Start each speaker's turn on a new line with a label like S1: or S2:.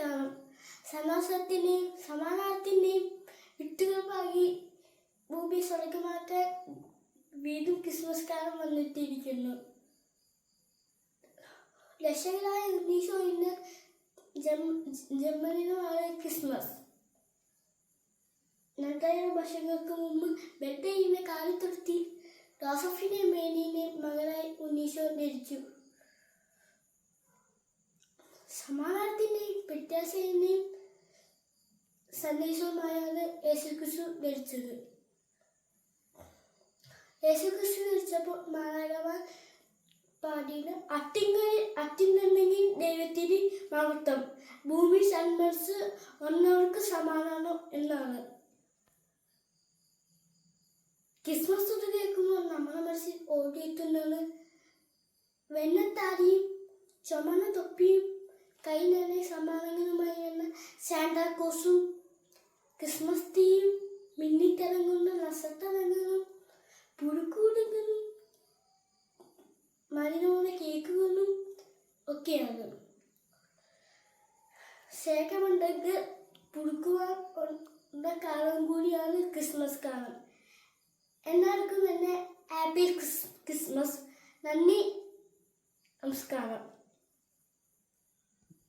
S1: കാലം സന്തോഷത്തിന്റെയും സമാധാനത്തിന്റെയും വിട്ടുകൾ ഭൂമി സ്വർഗമാക്കാൻ വീണ്ടും ക്രിസ്മസ് കാലം വന്നെത്തിയിരിക്കുന്നു ലക്ഷങ്ങളായ ഉണ്ണീശോ ഇന്ന് ജന്മദിനമാണ് ക്രിസ്മസ്. രണ്ടായിരം വർഷങ്ങൾക്ക് മുമ്പ് ബെത്തയിലെ കാലത്തൊടുത്തി ജോസഫിനെ മേനിയുടെ മകനായി ഉണ്ണീശോ ജനിച്ചു. സമാധാനത്തിന്റെയും വ്യത്യാസത്തിന്റെയും സന്ദേശവുമായാണ് യേശുക്രിസ്തു ധരിച്ചത് യേശുക്രിസ്തു ധരിച്ചപ്പോൾ മാലാകമാർ പാടിയത് അത്തിങ്ങളിൽ അത്തിന്നുണ്ടെങ്കിൽ ദൈവത്തിന് മഹത്വം. ഭൂമി സന്മരിച്ച് ഒന്നവർക്ക് സമാധാനം എന്നാണ്. ക്രിസ്മസ് തുക കേൾക്കുമ്പോൾ നമ്മുടെ മനസ്സിൽ ഓടിയെത്തുന്നത് വെണ്ണത്താരിയും ചുമന്ന തൊപ്പിയും കൈ നിറയെ സമ്മാനങ്ങളുമായി വന്ന സാന്റാക്ലോസും ക്രിസ്മസ് തീയും മിന്നിത്തിളങ്ങുന്ന നക്ഷത്രങ്ങളും പുഴുക്കൂടുകളും മലിനമുള്ള കേക്കുകളും ഒക്കെയാണ്. ശേഖമുണ്ടെങ്കിൽ പുഴുക്കുവാൻ ഉള്ള കാലം കൂടിയാണ് ക്രിസ്മസ് കാലം. എല്ലാവർക്കും തന്നെ ഹാപ്പി ക്രിസ്മസ്. നന്ദി. നമസ്കാരം.